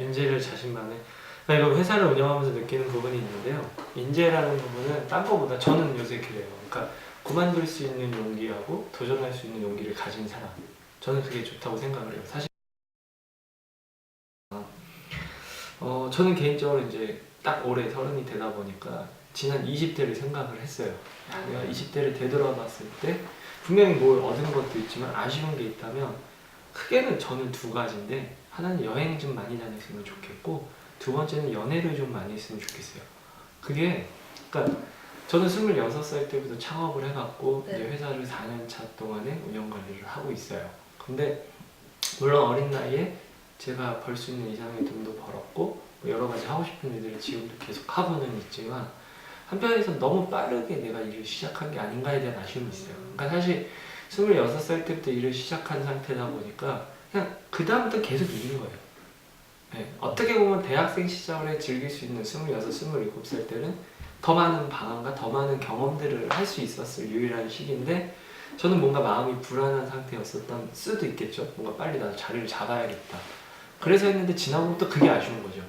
인재를 자신만의 나 이거 회사를 운영하면서 느끼는 부분이 있는데요. 인재라는 부분은 딴 거보다 저는 요새 그래요. 그러니까 그만둘 수 있는 용기하고 도전할 수 있는 용기를 가진 사람. 저는 그게 좋다고 생각을 해요. 사실 어 저는 개인적으로 이제 딱 올해 서른이 되다 보니까 지난 20대를 생각을 했어요. 야, 내가 20대를 되돌아봤을 때 분명히 뭘 얻은 것도 있지만 아쉬운 게 있다면 크게는 저는 두 가지인데 하나는 여행 좀 많이 다녔으면 좋겠고 두 번째는 연애를 좀 많이 했으면 좋겠어요. 그게 그러니까 저는 26살 때부터 창업을 해갖고 네. 이제 회사를 4년 차 동안에 운영 관리를 하고 있어요. 근데 물론 어린 나이에 제가 벌 수 있는 이상의 돈도 벌었고 뭐 여러 가지 하고 싶은 일들을 지금도 계속 하고는 있지만 한편에서 너무 빠르게 내가 일을 시작한 게 아닌가에 대한 아쉬움이 있어요. 그러니까 사실 26살 때부터 일을 시작한 상태다 보니까 그냥 그 다음부터 계속 일인 거예요. 네, 어떻게 보면 대학생 시절에 즐길 수 있는 26, 27살 때는 더 많은 방황과 더 많은 경험들을 할 수 있었을 유일한 시기인데 저는 뭔가 마음이 불안한 상태였었던 수도 있겠죠. 뭔가 빨리 나도 자리를 잡아야겠다. 그래서 했는데 지나고부터 그게 아쉬운 거죠.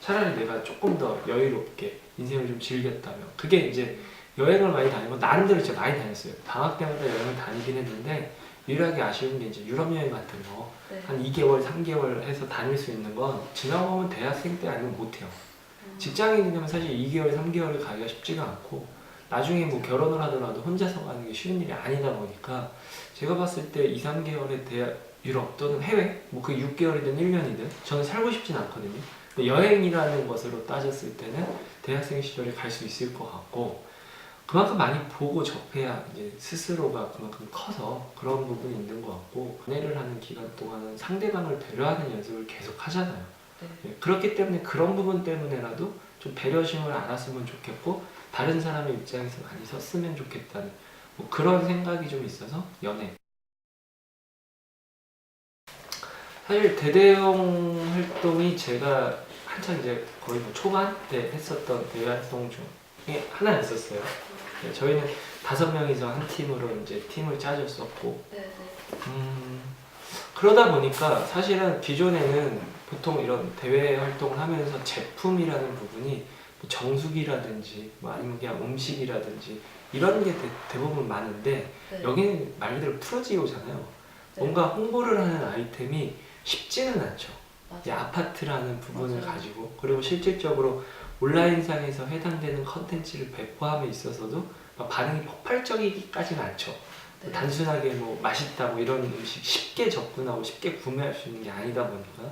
차라리 내가 조금 더 여유롭게 인생을 좀 즐겼다면 그게 이제 여행을 많이 다니고 나름대로 진짜 많이 다녔어요. 방학 때마다 여행을 다니긴 했는데 유일하게 아쉬운 게 이제 유럽 여행 같은 거 네. 한 2개월, 3개월 해서 다닐 수 있는 건 지나고 보면 대학생 때 아니면 못해요. 음. 직장인이 되면 사실 2개월, 3개월을 가기가 쉽지가 않고 나중에 뭐 결혼을 하더라도 혼자서 가는 게 쉬운 일이 아니다 보니까 제가 봤을 때 2, 3개월의 대학, 유럽 또는 해외 뭐 그 6개월이든 1년이든 저는 살고 싶진 않거든요. 근데 여행이라는 것으로 따졌을 때는 대학생 시절에 갈 수 있을 것 같고 그만큼 많이 보고 접해야 이제 스스로가 그만큼 커서 그런 부분이 있는 것 같고 연애를 하는 기간 동안은 상대방을 배려하는 연습을 계속 하잖아요. 네. 예, 그렇기 때문에 그런 부분 때문에라도 좀 배려심을 알았으면 좋겠고 다른 사람의 입장에서 많이 섰으면 좋겠다는 뭐 그런 생각이 좀 있어서 연애. 사실 대대형 활동이 제가 한창 이제 거의 뭐 초반 때 했었던 대외 활동 중 에 하나였었어요. 네, 저희는 다섯 명이서 한 팀으로 이제 팀을 짜줬었고 네, 네. 음, 그러다 보니까 사실은 기존에는 보통 이런 대외 활동을 하면서 제품이라는 부분이 뭐 정수기라든지 뭐 아니면 그냥 음식이라든지 이런 게 대, 부분 많은데 네. 여기는 말 그대로 프로지오잖아요. 네. 뭔가 홍보를 하는 아이템이 쉽지는 않죠. 이 맞아요. 아파트라는 부분을 맞아요. 가지고 그리고 실질적으로 온라인상에서 해당되는 컨텐츠를 배포함에 있어서도 막 반응이 폭발적이기까지는 않죠. 네. 단순하게 뭐 맛있다 뭐 이런 음식 쉽게 접근하고 쉽게 구매할 수 있는 게 아니다 보니까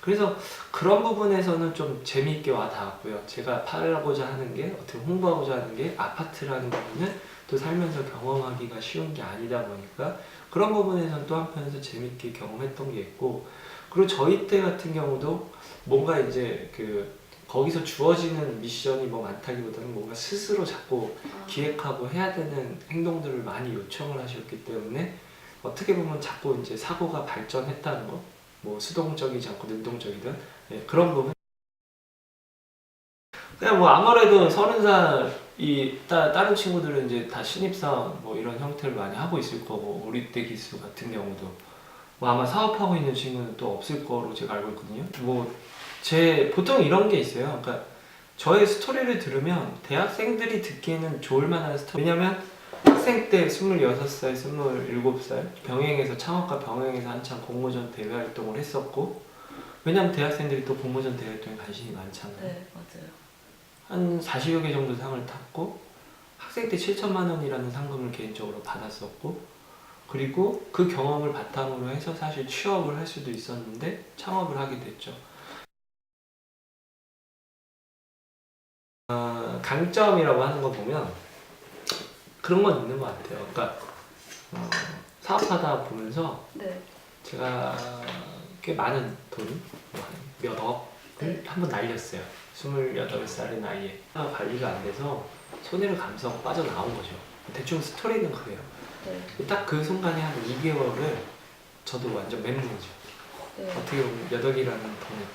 그래서 그런 부분에서는 좀 재미있게 와 닿았고요. 제가 팔고자 하는 게 어떻게 홍보하고자 하는 게 아파트라는 부분은 또 살면서 경험하기가 쉬운 게 아니다 보니까 그런 부분에서는 또 한편에서 재미있게 경험했던 게 있고 그리고 저희 때 같은 경우도 뭔가 이제 그 거기서 주어지는 미션이 뭐 많다기보다는 뭔가 스스로 자꾸 아, 기획하고 해야 되는 행동들을 많이 요청을 하셨기 때문에 어떻게 보면 자꾸 이제 사고가 발전했다는 거, 뭐 수동적이지 않고 능동적이든 예, 그런 부분. 그냥 뭐 아무래도 서른 살이 따, 다른 친구들은 이제 다 신입사원 뭐 이런 형태를 많이 하고 있을 거고 우리 때 기수 같은 경우도 뭐 아마 사업하고 있는 친구는 또 없을 거로 제가 알고 있거든요. 뭐 제 보통 이런 게 있어요. 그러니까 저의 스토리를 들으면 대학생들이 듣기에는 좋을 만한 스토리. 왜냐면 학생 때 26살, 27살 병행해서 창업과 병행해서 한창 공모전 대회 활동을 했었고 왜냐면 대학생들이 또 공모전 대회 활동에 관심이 많잖아요. 네, 맞아요. 한 40여 개 정도 상을 탔고 학생 때 7천만 원이라는 상금을 개인적으로 받았었고 그리고 그 경험을 바탕으로 해서 사실 취업을 할 수도 있었는데 창업을 하게 됐죠. 어, 강점이라고 하는 거 보면 그런 건 있는 것 같아요. 그러니까 어, 사업하다 보면서 네. 제가 꽤 많은 돈, 뭐몇 억을 네. 한번 날렸어요. 28살의 나이에. 하나 관리가 안 돼서 손해를 감수하고 빠져나온 거죠. 대충 스토리는 그래요. 네. 딱 그 순간에 한 2개월을 저도 완전 멘붕이죠. 네. 어떻게 보면 몇 억이라는 돈을.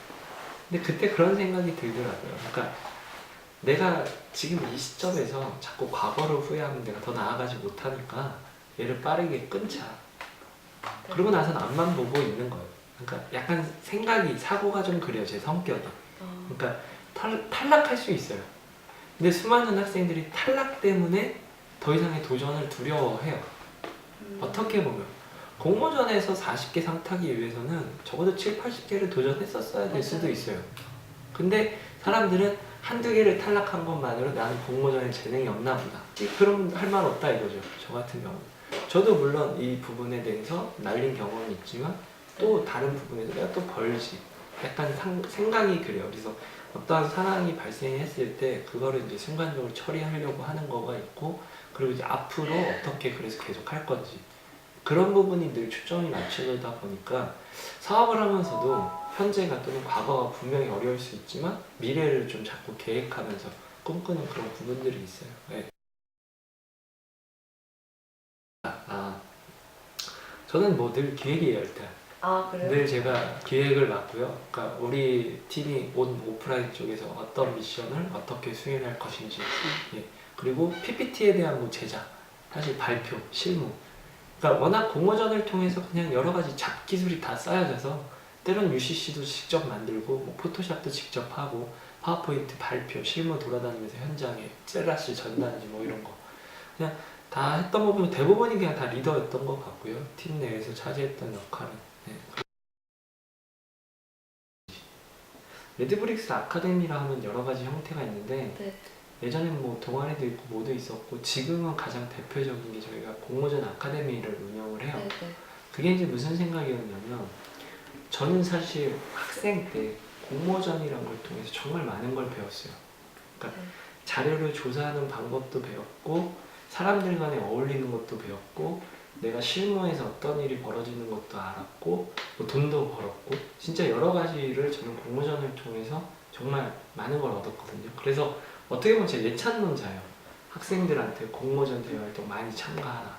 근데 그때 그런 생각이 들더라고요. 그러니까 내가 지금 이 시점에서 자꾸 과거를 후회하면 내가 더 나아가지 못하니까 얘를 빠르게 끊자. 그러고 나서는 앞만 보고 있는 거예요. 그러니까 약간 생각이 사고가 좀 그래요 제 성격이. 어, 그러니까 탈, 탈락할 수 있어요. 근데 수많은 학생들이 탈락 때문에 더 이상의 도전을 두려워해요. 음. 어떻게 보면 공모전에서 40개 상 타기 위해서는 적어도 7, 80개를 도전했었어야 될. 수도 있어요. 근데 사람들은 한두 개를 탈락한 것만으로 나는 공모전에 재능이 없나 보다. 그럼 할 말 없다 이거죠. 저 같은 경우는. 저도 물론 이 부분에 대해서 날린 경험이 있지만 또 다른 부분에서 내가 또 벌지. 약간 상- 생각이 그래요. 그래서 어떠한 상황이 발생했을 때 그거를 이제 순간적으로 처리하려고 하는 거가 있고 그리고 이제 앞으로 어떻게 그래서 계속 할 건지 그런 부분이 늘 초점이 맞춰지다 보니까 사업을 하면서도 현재가 또는 과거가 분명히 어려울 수 있지만 미래를 좀 자꾸 계획하면서 꿈꾸는 그런 부분들이 있어요. 네. 아, 저는 뭐 늘 기획이에요 일단. 아 그래요? 늘 제가 기획을 맡고요. 그러니까 우리 팀이 온 오프라인 쪽에서 어떤 미션을 어떻게 수행할 것인지, 예. 그리고 PPT에 대한 뭐 제작, 사실 발표, 실무. 그러니까 워낙 공모전을 통해서 그냥 여러 가지 잡 기술이 다 쌓여져서 때론 UCC도 직접 만들고 뭐 포토샵도 직접 하고 파워포인트 발표, 실무 돌아다니면서 현장에 셀라시 전단지 뭐 이런 거 그냥 다 했던 거 보면 대부분이 그냥 다 리더였던 것 같고요. 팀 내에서 차지했던 역할은. 네. 레드브릭스 아카데미라 하면 여러 가지 형태가 있는데 네. 예전엔 뭐 동아리도 있고 뭐도 있었고 지금은 가장 대표적인 게 저희가 공모전 아카데미를 운영을 해요. 네, 네. 그게 이제 무슨 생각이었냐면 저는 사실 학생 때 공모전이라는 걸 통해서 정말 많은 걸 배웠어요. 그러니까 네. 자료를 조사하는 방법도 배웠고 사람들 간에 어울리는 것도 배웠고 내가 실무에서 어떤 일이 벌어지는 것도 알았고 뭐 돈도 벌었고 진짜 여러 가지를 저는 공모전을 통해서 정말 많은 걸 얻었거든요. 그래서 어떻게 보면 제 예찬론자예요. 학생들한테 공모전 대회 활동 많이 참가하라.